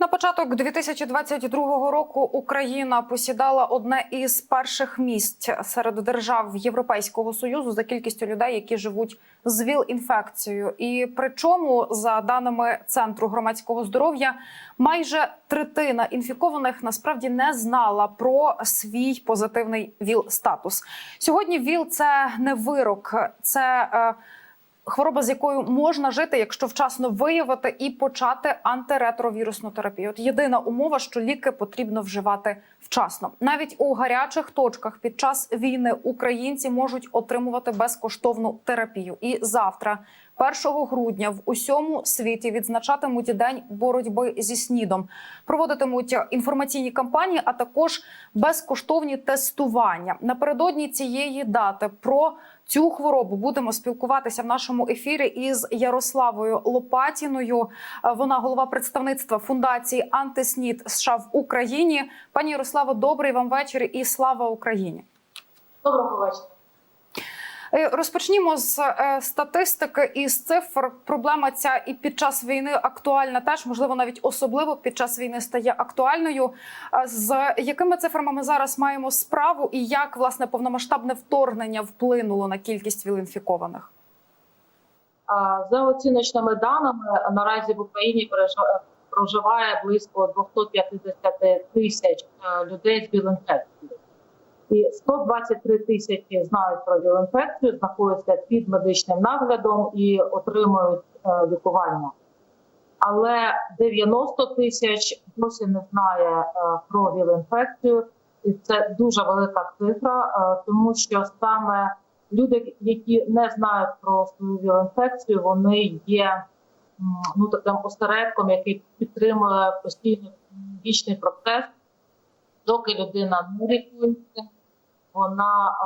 На початок 2022 року Україна посідала одне із перших місць серед держав Європейського союзу за кількістю людей, які живуть з ВІЛ-інфекцією. І причому, за даними центру громадського здоров'я, майже третина інфікованих насправді не знала про свій позитивний ВІЛ-статус. Сьогодні ВІЛ – це не вирок, це е, хвороба, з якою можна жити, якщо вчасно виявити і почати антиретровірусну терапію. От єдина умова, що ліки потрібно вживати вчасно. Навіть у гарячих точках під час війни українці можуть отримувати безкоштовну терапію. І завтра, 1 грудня, в усьому світі відзначатимуть день боротьби зі снідом, проводитимуть інформаційні кампанії, а також безкоштовні тестування. Напередодні цієї дати про цю хворобу будемо спілкуватися в нашому ефірі із Ярославою Лопатіною. Е, Вона голова представництва фундації Антиснід США в Україні. Пані Ярославо, добрий вам вечір і слава Україні. Доброго вечора. Е, Розпочнімо з е, статистики і з цифр. Проблема ця і під час війни актуальна, теж можливо, навіть особливо під час війни стає актуальною. З якими цифрами ми зараз маємо справу, і як власне повномасштабне вторгнення вплинуло на кількість віл-інфікованих? За оціночними даними, наразі в Україні проживає близько 250 тисяч е, людей з віл-інфекцією. І 123 тисячі знають про віл-інфекцію, знаходяться під медичним наглядом і отримують е, лікування. Але 90 тисяч досі не знає е, про віл-інфекцію, і це дуже велика цифра, е, тому що саме люди, які не знають про свою віл-інфекцію, вони є ну таким осередком, який підтримує постійно вічний процес, доки людина не лікується, вона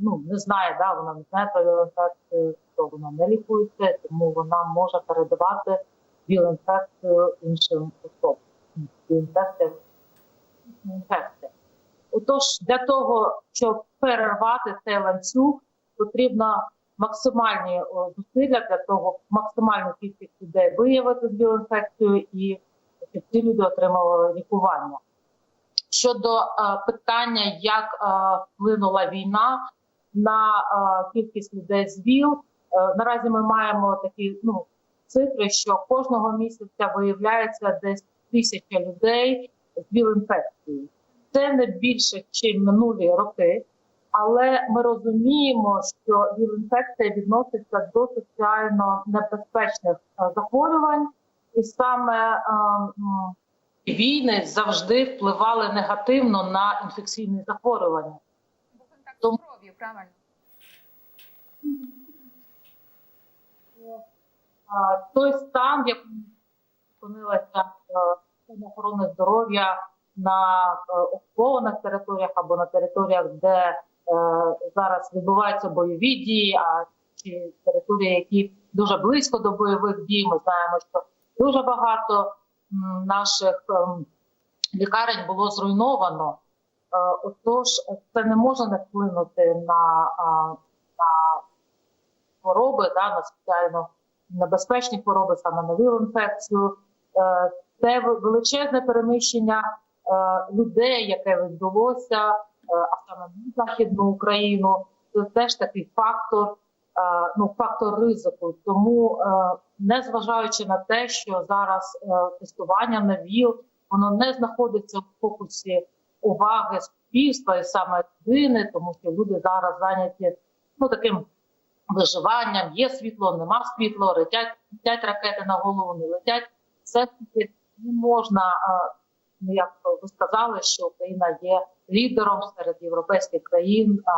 ну, не знає, да, вона не знає про віл-інфекцію, то вона не лікується, тому вона може передавати віл-інфекцію іншим особам. Віл-інфекція інфекція. Отож, для того, щоб перервати цей ланцюг, потрібно максимальні зусилля для того, максимальну кількість людей виявити з і щоб ці люди отримували лікування. Щодо е, питання, як е, вплинула війна на е, кількість людей з ВІЛ, наразі ми маємо такі ну, цифри, що кожного місяця виявляється десь тисяча людей з ВІЛ-інфекцією. Це не більше, ніж минулі роки, але ми розуміємо, що ВІЛ-інфекція відноситься до соціально небезпечних захворювань, і саме війни завжди впливали негативно на інфекційні захворювання. Тому- правильно. Той стан, в якому зупинилася е, охорони здоров'я на е, окупованих територіях або на територіях, де е, зараз відбуваються бойові дії, а чи території, які дуже близько до бойових дій, ми знаємо, що дуже багато наших ем, лікарень було зруйновано. Е, Отож, це не може не вплинути на, на хвороби, да, на соціально небезпечні хвороби, саме на віл-інфекцію. Е, Це величезне переміщення е, людей, яке відбулося, е, а саме на Західну Україну. Це теж такий фактор, е, ну, фактор ризику. Тому, е, незважаючи на те, що зараз е, тестування на ВІЛ, воно не знаходиться в фокусі уваги суспільства і саме людини, тому що люди зараз зайняті ну, таким виживанням, є світло, нема світло, летять, летять ракети на голову, не летять. Все таки не можна, ну як ви сказали, що Україна є лідером серед європейських країн е,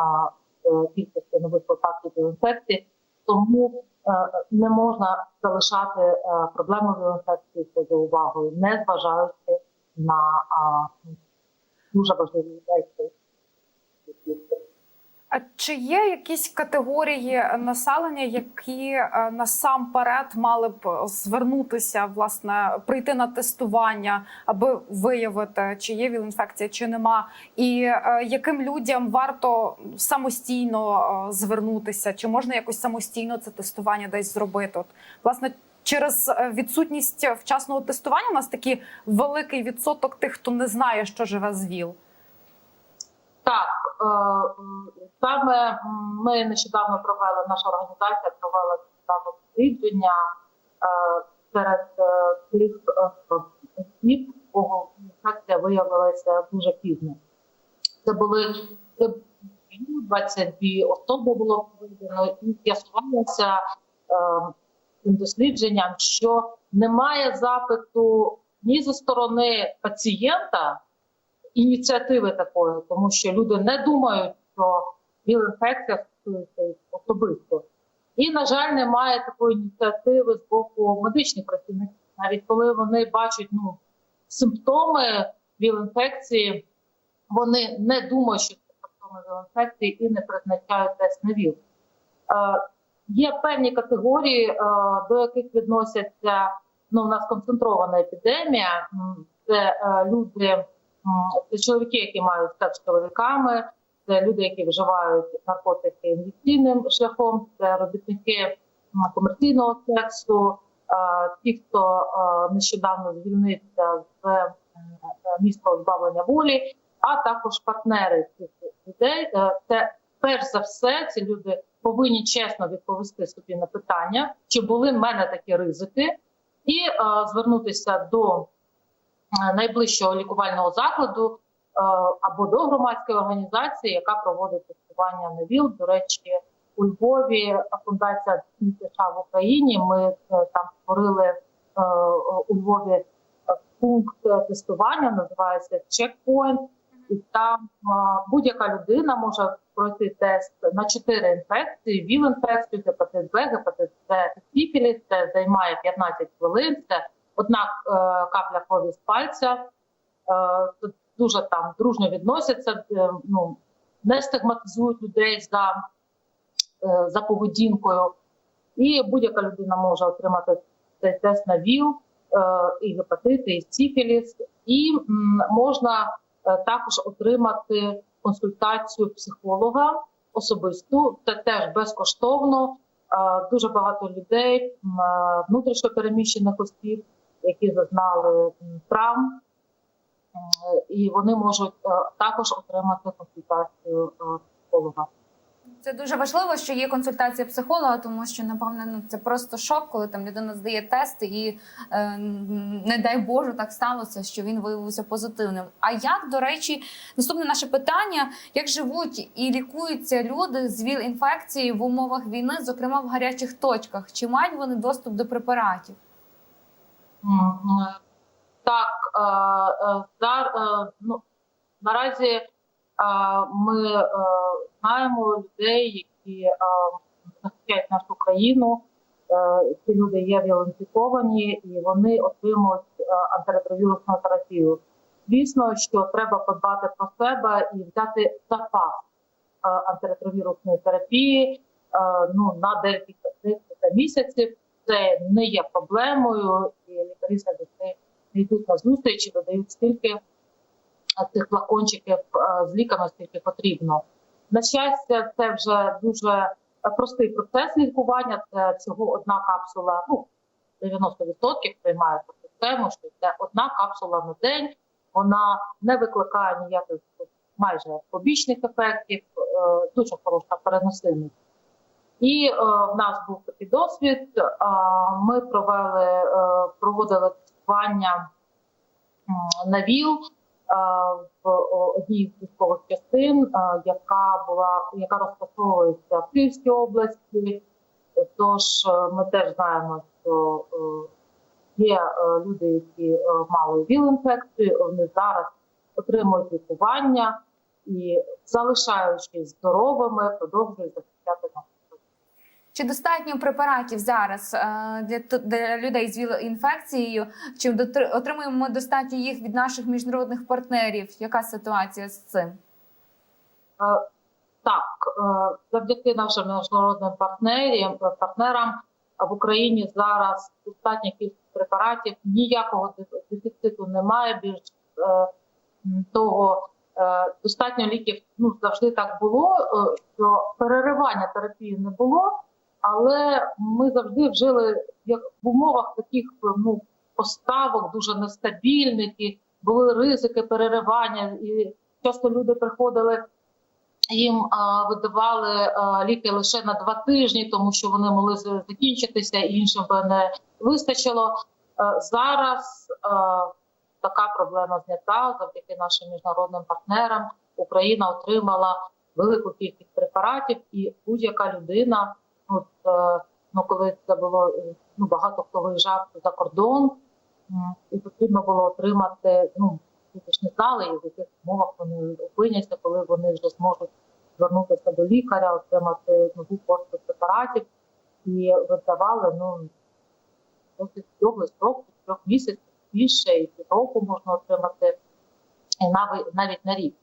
кількості нових випадків інфекції, тому е, не можна залишати е, проблему інфекції поза увагою, не зважаючи на дуже важливі речі. А чи є якісь категорії населення, які е, насамперед мали б звернутися, власне, прийти на тестування, аби виявити, чи є віл-інфекція, чи нема, і е, яким людям варто самостійно е, звернутися, чи можна якось самостійно це тестування десь зробити? От, власне, через е, відсутність вчасного тестування. У нас такий великий відсоток тих, хто не знає, що живе з ВІЛ. Е, саме ми нещодавно провели, наша організація провела нещодавно дослідження е, серед е, тих осіб, кого інфекція виявилася дуже пізно. Це були це 22 особи було проведено, і з'ясувалося цим дослідженням, що немає запиту ні зі сторони пацієнта, ініціативи такої, тому що люди не думають, що віл-інфекція стосується особисто. І, на жаль, немає такої ініціативи з боку медичних працівників. Навіть коли вони бачать ну, симптоми віл-інфекції, вони не думають, що це симптоми віл-інфекції і не призначають тест на ВІЛ. Е, є певні категорії, е, до яких відносяться ну, у нас концентрована епідемія. Це е, люди, чоловіки, які мають секс з чоловіками, це люди, які вживають наркотики ін'єкційним шляхом, це робітники комерційного сексу, е, ті, хто е, нещодавно звільнився з е, місця позбавлення волі, а також партнери цих людей. Е, Це перш за все, ці люди повинні чесно відповісти собі на питання, чи були в мене такі ризики, і е, звернутися до е, найближчого лікувального закладу е, або до громадської організації, яка проводить тестування на ВІЛ. До речі, у Львові фундація США в Україні. Ми е, там створили е, у Львові е, пункт тестування, називається чекпоінт. І там будь-яка людина може пройти тест на чотири інфекції: ВІЛ-інфекцію, гепатит Б, гепатит С, сіфіліс. Це займає 15 хвилин. Це одна е, капля крові з пальця. Е, дуже там дружньо відносяться. е, ну не стигматизують людей за, за поведінкою. І будь-яка людина може отримати цей тест на ВІЛ, і гепатити, і сіфіліс, і можна також отримати консультацію психолога особисту. Це теж безкоштовно. Дуже багато людей, внутрішньо переміщених осіб, які зазнали травм, і вони можуть е, також отримати консультацію е, психолога. Це дуже важливо, що є консультація психолога, тому що напевно ну це просто шок, коли там людина здає тест, і е, не дай Боже так сталося, що він виявився позитивним. А як до речі, наступне наше питання: як живуть і лікуються люди з ВІЛ-інфекцією в умовах війни, зокрема в гарячих точках? Чи мають вони доступ до препаратів? Так, е, е, е, ну, наразі ми знаємо людей, які захищають нашу країну. Ці люди є віолентифіковані і вони отримують антиретровірусну терапію. Звісно, що треба подбати про себе і взяти запас антиретровірусної терапії ну, на декілька місяців. Це не є проблемою, і лікарі завжди не йдуть на зустріч і додають стільки цих флакончиків з ліками, скільки потрібно. На щастя, це вже дуже е, простий процес лікування. Це всього одна капсула. Ну 90% приймає систему, що це одна капсула на день. Вона не викликає ніяких майже побічних ефектів, е, дуже хороша переносимість. І е, в нас був такий досвід. Е, ми провели, е, проводили тестування на ВІЛ в одній з військових частин, яка була яка розташовується в Київській області. Тож ми теж знаємо, що є люди, які мали ВІЛ-інфекцію, вони зараз отримують лікування і, залишаючись здоровими, продовжують захищати нас. Чи достатньо препаратів зараз е, для, людей з ВІЛ-інфекцією? Чи отримуємо достатньо їх від наших міжнародних партнерів? Яка ситуація з цим? Е, Так, е, завдяки нашим міжнародним партнерам, в Україні зараз достатня кількість препаратів, ніякого деф- дефіциту немає. Більш того, достатньо ліків ну завжди так було, що переривання терапії не було. Але ми завжди жили як в умовах таких ну, поставок дуже нестабільних, і були ризики переривання, і часто люди приходили. Їм а, видавали а, ліки лише на два тижні, тому що вони могли закінчитися, і іншим би не вистачило. Е, Зараз е, така проблема знята завдяки нашим міжнародним партнерам. Україна отримала велику кількість препаратів, і будь-яка людина, от, е, ну коли це було е, ну багато хто виїжджав за кордон, і потрібно було отримати. Ну люди ж не знали, і в яких умовах вони опиняться, коли вони вже зможуть звернутися до лікаря, отримати нову пошти препаратів, і видавали ну досить довгий строк, трьох місяців більше, і півроку можна отримати, і навіть навіть на рік.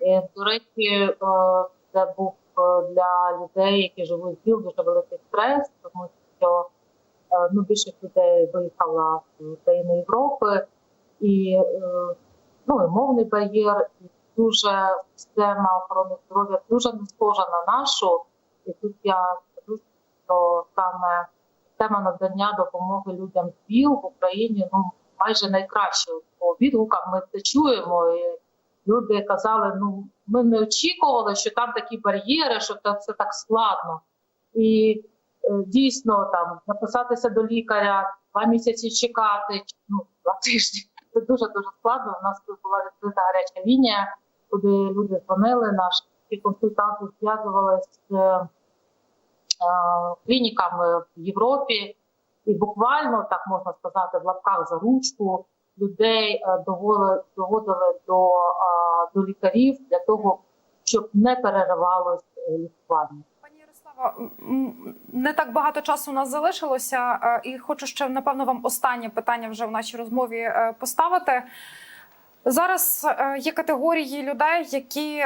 І, до речі, е, це був е, для людей, які живуть з ВІЛ, дуже великий стрес, тому що е, ну, більшість людей виїхала в країни Європи, і, е, ну, мовний бар'єр, і дуже система охорони здоров'я дуже не схожа на нашу. І тут я скажу, що саме тема надання допомоги людям з ВІЛ в Україні ну майже найкраще. По відгукам ми це чуємо. І люди казали: ну ми не очікували, що там такі бар'єри, що це все так складно. І е, дійсно там записатися до лікаря, два місяці чекати, ну два тижні. Це дуже дуже складно. У нас тут була відкрита гаряча лінія, куди люди дзвонили, наші консультанти зв'язувалися з е, е, клініками в Європі, і буквально так можна сказати, в лапках за ручку людей е, доводили, до, е, до лікарів для того, щоб не переривалось е, лікування. Пані Ярослава, не так багато часу у нас залишилося, е, і хочу ще напевно вам останнє питання вже в нашій розмові поставити. Зараз є категорії людей, які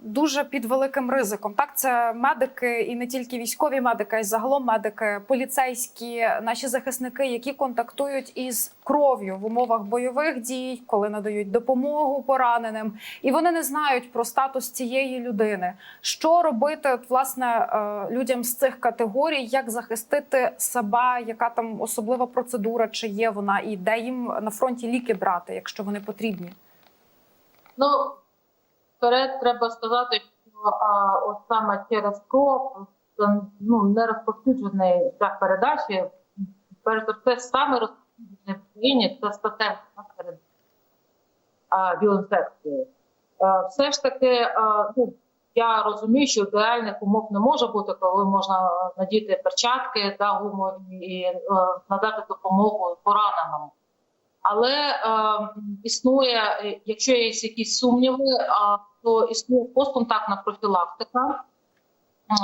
дуже під великим ризиком. Так, це медики і не тільки військові медики, а й загалом медики, поліцейські, наші захисники, які контактують із кров'ю в умовах бойових дій, коли надають допомогу пораненим, і вони не знають про статус цієї людини. Що робити власне е, людям з цих категорій, як захистити себе, яка там особлива процедура, чи є вона, і де їм на фронті ліки брати, якщо вони потрібні? Ну, вперед треба сказати, що а, от саме через кров ну, не розповсюджений шлях передачі. Перш за все, саме розповсюджений в Україні це статевий перед біоінфекцією. Е, Все ж таки, е, ну, я розумію, що ідеальних умов не може бути, коли можна надіти перчатки да, гумові і надати допомогу пораненому. Але е, існує, е, якщо є якісь сумніви, а, то існує постконтактна профілактика.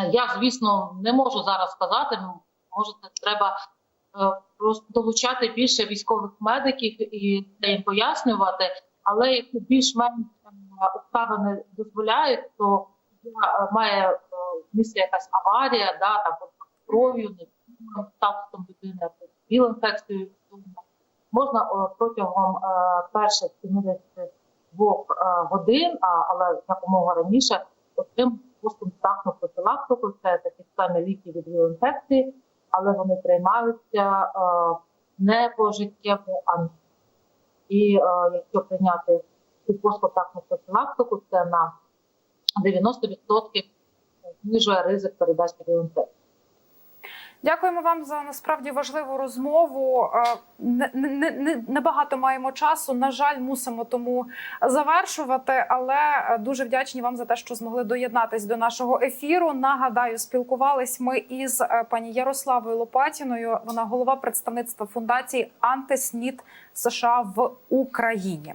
Е, Я, звісно, не можу зараз сказати. ну, Може, треба е, просто долучати більше військових медиків і це їм пояснювати. Але якщо більш-менш е, обставини дозволяють, то е, має е, місце якась аварія, да, там кров'ю, статусом людини, або біл-інфекцією можна е, протягом е, перших 72 е, годин, але якомога раніше, отримати постконтактну профілактику. Це такі самі ліки від інфекції, але вони приймаються не пожиттєво, а і е, якщо прийняти цю постконтактну профілактику, це на 90% знижує ризик передачі інфекції. Дякуємо вам за насправді важливу розмову. Е, Не, не, небагато маємо часу. На жаль, мусимо тому завершувати. Але е, дуже вдячні вам за те, що змогли доєднатись до нашого ефіру. Нагадаю, спілкувались ми із е, пані Ярославою Лопатіною. Вона голова представництва фундації Антиснід США в Україні.